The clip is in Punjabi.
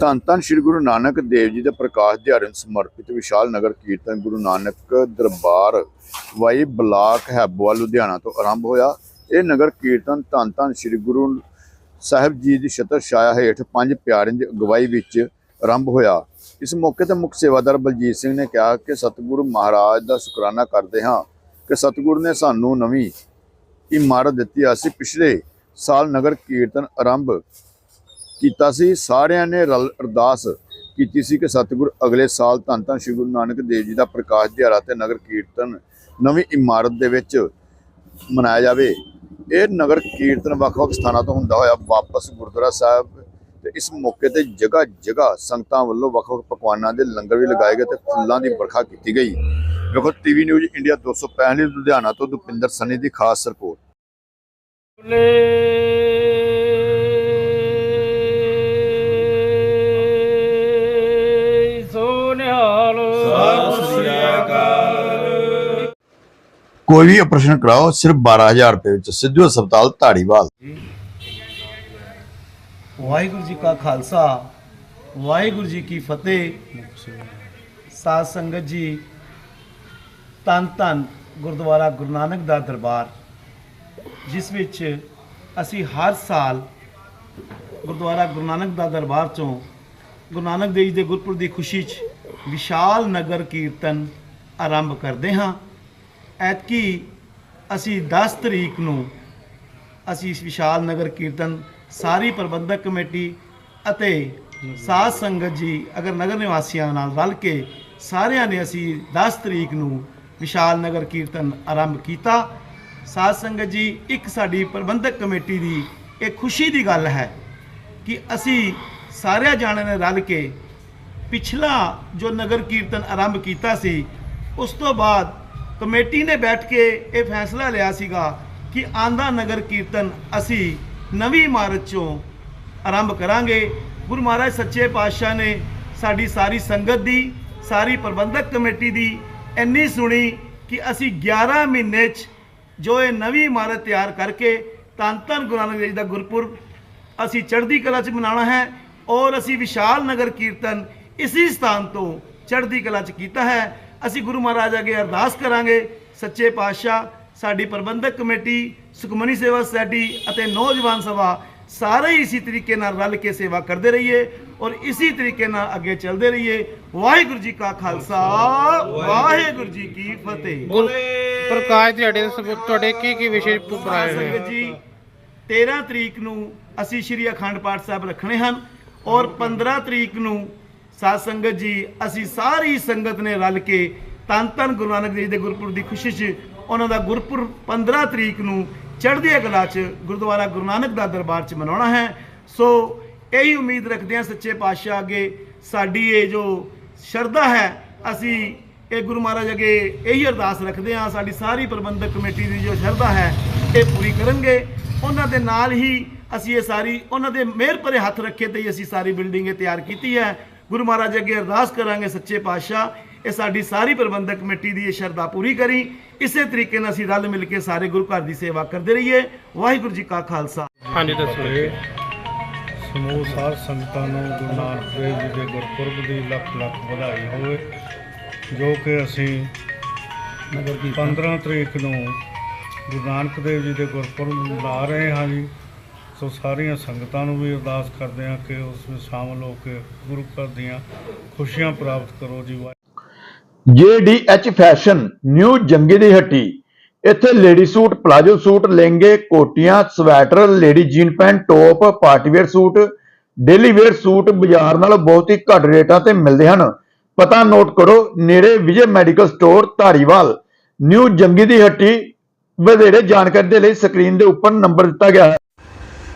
ਧੰਨ ਧੰਨ ਸ੍ਰੀ ਗੁਰੂ ਨਾਨਕ ਦੇਵ ਜੀ ਦੇ ਪ੍ਰਕਾਸ਼ ਦਿਹਾੜੇ ਨੂੰ ਸਮਰਪਿਤ ਵਿਸ਼ਾਲ ਨਗਰ ਕੀਰਤਨ ਗੁਰੂ ਨਾਨਕ ਦਰਬਾਰ ਵਾਈ ਬਲਾਕ ਹੈਬੋਵਾਲ ਲੁਧਿਆਣਾ ਤੋਂ ਆਰੰਭ ਹੋਇਆ। ਇਹ ਨਗਰ ਕੀਰਤਨ ਧੰਨ ਧੰਨ ਸ੍ਰੀ ਗੁਰੂ ਸਾਹਿਬ ਜੀ ਦੀ ਛਤਰ ਛਾਇਆ ਹੇਠ ਪੰਜ ਪਿਆਰਿਆਂ ਦੀ ਅਗਵਾਈ ਵਿੱਚ ਆਰੰਭ ਹੋਇਆ। ਇਸ ਮੌਕੇ ਤੇ ਮੁੱਖ ਸੇਵਾਦਾਰ ਬਲਜੀਤ ਸਿੰਘ ਨੇ ਕਿਹਾ ਕਿ ਸਤਿਗੁਰੂ ਮਹਾਰਾਜ ਦਾ ਸ਼ੁਕਰਾਨਾ ਕਰਦੇ ਹਾਂ ਕਿ ਸਤਿਗੁਰੂ ਨੇ ਸਾਨੂੰ ਨਵੀਂ ਇਮਾਰਤ ਦਿੱਤੀ। ਅਸੀਂ ਪਿਛਲੇ ਸਾਲ ਨਗਰ ਕੀਰਤਨ ਆਰੰਭ ਕੀਤਾ ਸੀ। ਸਾਰਿਆਂ ਨੇ ਰਲ, ਅਰਦਾਸ ਕੀਤੀ ਸੀ ਕਿ ਸਤਿਗੁਰ ਅਗਲੇ ਸਾਲ ਧੰਨ ਧੰਨ ਸ੍ਰੀ ਗੁਰੂ ਨਾਨਕ ਦੇਵ ਜੀ ਦਾ ਪ੍ਰਕਾਸ਼ ਦਿਹਾੜਾ ਤੇ ਨਗਰ ਕੀਰਤਨ, ਨਵੀਂ ਇਮਾਰਤ ਦੇ ਵਿੱਚ ਮਨਾਇਆ ਜਾਵੇ। ਇਹ ਨਗਰ ਕੀਰਤਨ ਵੱਖ-ਵੱਖ ਸਥਾਨਾਂ ਤੋਂ ਹੁੰਦਾ ਹੋਇਆ ਵਾਪਸ ਗੁਰਦੁਆਰਾ ਸਾਹਿਬ ਤੇ ਇਸ ਮੌਕੇ ਤੇ ਜਗ੍ਹਾ ਜਗ੍ਹਾ ਸੰਗਤਾਂ ਵੱਲੋਂ ਵੱਖ-ਵੱਖ ਪਕਵਾਨਾਂ ਦੇ ਲੰਗਰ ਵੀ ਲਗਾਏ ਗਏ ਤੇ ਫੁੱਲਾਂ ਦੀ ਵਰਖਾ ਕੀਤੀ ਗਈ। ਵੇਖੋ ਟੀਵੀ ਨਿਊਜ਼ ਇੰਡੀਆ 265 ਲੁਧਿਆਣਾ ਤੋਂ ਦੁਪਿੰਦਰ ਸਨੀ ਦੀ ਖਾਸ ਰਿਪੋਰਟ। ਕੋਈ ਵੀ ਆਪਰੇਸ਼ਨ ਕਰਾਓ, ਸਿਰਫ 12000 ਰੁਪਏ ਵਿੱਚ ਸਿੱਧੂ ਹਸਪਤਾਲ ਧਾਰੀਵਾਲ ਵਾਹਿਗੁਰੂ ਜੀ ਕਾ ਖਾਲਸਾ, ਵਾਹਿਗੁਰੂ ਜੀ ਕੀ ਫਤਿਹ। ਸਾਧ ਸੰਗਤ ਜੀ ਤਨ ਤਨ ਗੁਰਦੁਆਰਾ ਗੁਰੂ ਨਾਨਕ ਦਾ ਦਰਬਾਰ, ਜਿਸ ਵਿੱਚ ਅਸੀਂ ਹਰ ਸਾਲ ਗੁਰਦੁਆਰਾ ਗੁਰੂ ਨਾਨਕ ਦਾ ਦਰਬਾਰ ਚੋਂ ਗੁਰੂ ਨਾਨਕ ਦੇਵ ਜੀ ਦੇ ਗੁਰਪੁਰਬ ਦੀ ਖੁਸ਼ੀ 'ਚ ਵਿਸ਼ਾਲ ਨਗਰ ਕੀਰਤਨ ਆਰੰਭ ਕਰਦੇ ਹਾਂ। ਐਤਕੀ ਅਸੀਂ 10 ਤਰੀਕ ਨੂੰ ਅਸੀਂ ਇਸ ਵਿਸ਼ਾਲ ਨਗਰ ਕੀਰਤਨ ਸਾਰੀ ਪ੍ਰਬੰਧਕ ਕਮੇਟੀ ਅਤੇ ਸਾਧ ਸੰਗਤ ਜੀ, ਅਗਰ ਨਗਰ ਨਿਵਾਸੀਆਂ ਨਾਲ ਰਲ ਕੇ ਸਾਰਿਆਂ ਨੇ ਅਸੀਂ 10 ਤਰੀਕ ਨੂੰ ਵਿਸ਼ਾਲ ਨਗਰ ਕੀਰਤਨ ਆਰੰਭ ਕੀਤਾ। ਸਾਧ ਸੰਗਤ ਜੀ, ਇੱਕ ਸਾਡੀ ਪ੍ਰਬੰਧਕ ਕਮੇਟੀ ਦੀ ਇਹ ਖੁਸ਼ੀ ਦੀ ਗੱਲ ਹੈ ਕਿ ਅਸੀਂ ਸਾਰਿਆਂ ਜਾਣਿਆਂ ਨੇ ਰਲ ਕੇ ਪਿਛਲਾ ਜੋ ਨਗਰ ਕੀਰਤਨ ਆਰੰਭ ਕੀਤਾ ਸੀ, ਉਸ ਤੋਂ ਬਾਅਦ ਕਮੇਟੀ ਨੇ ਬੈਠ ਕੇ ਇਹ ਫੈਸਲਾ ਲਿਆ ਸੀਗਾ ਕਿ ਆਂਦਾ ਨਗਰ ਕੀਰਤਨ ਅਸੀਂ ਨਵੀਂ ਇਮਾਰਤ ਚੋਂ ਆਰੰਭ ਕਰਾਂਗੇ। ਗੁਰੂ ਮਹਾਰਾਜ ਸੱਚੇ ਪਾਤਸ਼ਾਹ ਨੇ ਸਾਡੀ ਸਾਰੀ ਸੰਗਤ ਦੀ, ਸਾਰੀ ਪ੍ਰਬੰਧਕ ਕਮੇਟੀ ਦੀ ਇੰਨੀ ਸੁਣੀ ਕਿ ਅਸੀਂ 11 ਮਹੀਨੇ 'ਚ ਜੋ ਇਹ ਨਵੀਂ ਇਮਾਰਤ ਤਿਆਰ ਕਰਕੇ ਧੰਨ ਧੰਨ ਗੁਰੂ ਨਾਨਕ ਦੇਵ ਦਾ ਗੁਰਪੁਰਬ ਅਸੀਂ ਚੜ੍ਹਦੀ ਕਲਾ 'ਚ ਮਨਾਉਣਾ ਹੈ ਔਰ ਅਸੀਂ ਵਿਸ਼ਾਲ ਨਗਰ ਕੀਰਤਨ ਇਸੇ ਸਥਾਨ ਤੋਂ ਚੜ੍ਹਦੀ ਕਲਾ 'ਚ ਕੀਤਾ ਹੈ। ਅਸੀਂ ਗੁਰੂ ਮਹਾਰਾਜ ਅੱਗੇ ਅਰਦਾਸ ਕਰਾਂਗੇ। ਸੱਚੇ ਪਾਤਸ਼ਾਹ ਸਾਡੀ ਪ੍ਰਬੰਧਕ ਕਮੇਟੀ ਸੁਖਮਨੀ ਸੇਵਾ ਸੁਸਾਇਟੀ ਅਤੇ ਨੌਜਵਾਨ ਸਭਾ ਸਾਰੇ ਹੀ ਇਸੇ ਤਰੀਕੇ ਨਾਲ ਰਲ ਕੇ ਸੇਵਾ ਕਰਦੇ ਰਹੀਏ ਔਰ ਇਸੇ ਤਰੀਕੇ ਨਾਲ ਅੱਗੇ ਚੱਲਦੇ ਰਹੀਏ। ਵਾਹਿਗੁਰੂ ਜੀ ਕਾ ਖਾਲਸਾ ਵਾਹਿਗੁਰੂ ਜੀ ਕੀ ਫਤਿਹ। ਪ੍ਰਕਾਸ਼ ਸਬੰਧ ਤੁਹਾਡੇ ਕੀ ਕੀ ਵਿਸ਼ੇ ਪੁਰਾਏ ਹੋਏ ਜੀ 13 ਤਰੀਕ ਨੂੰ ਅਸੀਂ ਸ਼੍ਰੀ ਅਖੰਡ ਪਾਠ ਸਾਹਿਬ ਰੱਖਣੇ ਹਨ ਔਰ 15 ਤਰੀਕ ਨੂੰ ਸਾਧ ਸੰਗਤ ਜੀ, ਅਸੀਂ ਸਾਰੀ ਸੰਗਤ ਨੇ ਰਲ ਕੇ ਧੰਨ ਧੰਨ ਗੁਰੂ ਨਾਨਕ ਦੇਵ ਦੇ ਗੁਰਪੁਰਬ ਦੀ ਖੁਸ਼ੀ 'ਚ ਉਹਨਾਂ ਦਾ ਗੁਰਪੁਰਬ 15 ਤਰੀਕ ਨੂੰ ਚੜ੍ਹਦੀ ਕਲਾ 'ਚ ਗੁਰਦੁਆਰਾ ਗੁਰੂ ਨਾਨਕ ਦਾ ਦਰਬਾਰ 'ਚ ਮਨਾਉਣਾ ਹੈ। ਸੋ ਇਹੀ ਉਮੀਦ ਰੱਖਦੇ ਹਾਂ ਸੱਚੇ ਪਾਤਸ਼ਾਹ ਅੱਗੇ ਸਾਡੀ ਇਹ ਜੋ ਸ਼ਰਧਾ ਹੈ, ਅਸੀਂ ਇਹ ਗੁਰੂ ਮਹਾਰਾਜ ਅੱਗੇ ਇਹੀ ਅਰਦਾਸ ਰੱਖਦੇ ਹਾਂ, ਸਾਡੀ ਸਾਰੀ ਪ੍ਰਬੰਧਕ ਕਮੇਟੀ ਦੀ ਜੋ ਸ਼ਰਧਾ ਹੈ, ਇਹ ਪੂਰੀ ਕਰਨਗੇ। ਉਹਨਾਂ ਦੇ ਨਾਲ ਹੀ ਅਸੀਂ ਇਹ ਸਾਰੀ, ਉਹਨਾਂ ਦੇ ਮਿਹਰ ਭਰੇ ਹੱਥ ਰੱਖੇ ਤੇ ਅਸੀਂ ਸਾਰੀ ਬਿਲਡਿੰਗ ਇਹ ਤਿਆਰ ਕੀਤੀ ਹੈ। ਗੁਰੂ ਮਹਾਰਾਜ ਅੱਗੇ ਅਰਦਾਸ ਕਰਾਂਗੇ ਸੱਚੇ ਪਾਤਸ਼ਾਹ ਇਹ ਸਾਡੀ ਸਾਰੀ ਪ੍ਰਬੰਧਕ ਕਮੇਟੀ ਦੀ ਇਹ ਸ਼ਰਧਾ ਪੂਰੀ ਕਰੀ। ਇਸੇ ਤਰੀਕੇ ਨਾਲ ਅਸੀਂ ਰਲ ਮਿਲ ਕੇ ਸਾਰੇ ਗੁਰੂ ਘਰ ਦੀ ਸੇਵਾ ਕਰਦੇ ਰਹੀਏ। ਵਾਹਿਗੁਰੂ ਜੀ ਕਾ ਖਾਲਸਾ। ਹਾਂਜੀ ਦੱਸੋ ਜੀ। ਸਮੂਹ ਸਾਧ ਸੰਗਤਾਂ ਨੂੰ ਗੁਰੂ ਨਾਨਕ ਦੇਵ ਜੀ ਦੇ ਗੁਰਪੁਰਬ ਦੀ ਲੱਖ ਲੱਖ ਵਧਾਈ ਹੋਵੇ ਜੋ ਕਿ ਅਸੀਂ ਨਗਰ 15 ਤਰੀਕ ਨੂੰ ਗੁਰੂ ਨਾਨਕ ਦੇਵ ਜੀ ਦੇ ਗੁਰਪੁਰਬ ਮਨਾ ਰਹੇ ਹਾਂ ਜੀ। ਸੋ ਸਾਰੀਆਂ ਸੰਗਤਾਂ ਨੂੰ ਵੀ ਅਰਦਾਸ ਕਰਦੇ ਹਾਂ ਕਿ ਉਸ ਵਿੱਚ ਸ਼ਾਮਲ ਹੋ ਕੇ ਗੁਰੂ ਘਰ ਦੀਆਂ ਖੁਸ਼ੀਆਂ ਪ੍ਰਾਪਤ ਕਰੋ ਜੀ ਵਾਹਿਗੁਰੂ ਫੈਸ਼ਨ, ਨਿਊ ਜੰਗੀ ਦੀ ਹੱਟੀ। ਇੱਥੇ ਲੇਡੀ ਸੂਟ, ਪਲਾਜੋ ਸੂਟ, ਲਹਿੰਗੇ, ਕੋਟੀਆਂ, sweater, lady jean pant, top partywear suit, daily wear suit ਬਾਜ਼ਾਰ ਨਾਲੋਂ ਬਹੁਤ ਹੀ ਘੱਟ ਰੇਟਾਂ ਤੇ ਮਿਲਦੇ ਹਨ। ਪਤਾ ਨੋਟ ਕਰੋ, ਨੇੜੇ Vijay medical store, Dhariwal. New Jangi ਦੀ ਹੱਟੀ, ਵਧੇਰੇ ਜਾਣਕਾਰੀ ਦੇ ਲਈ ਸਕਰੀਨ ਦੇ ਉੱਪਰ ਨੰਬਰ ਦਿੱਤਾ ਗਿਆ ਹੈ।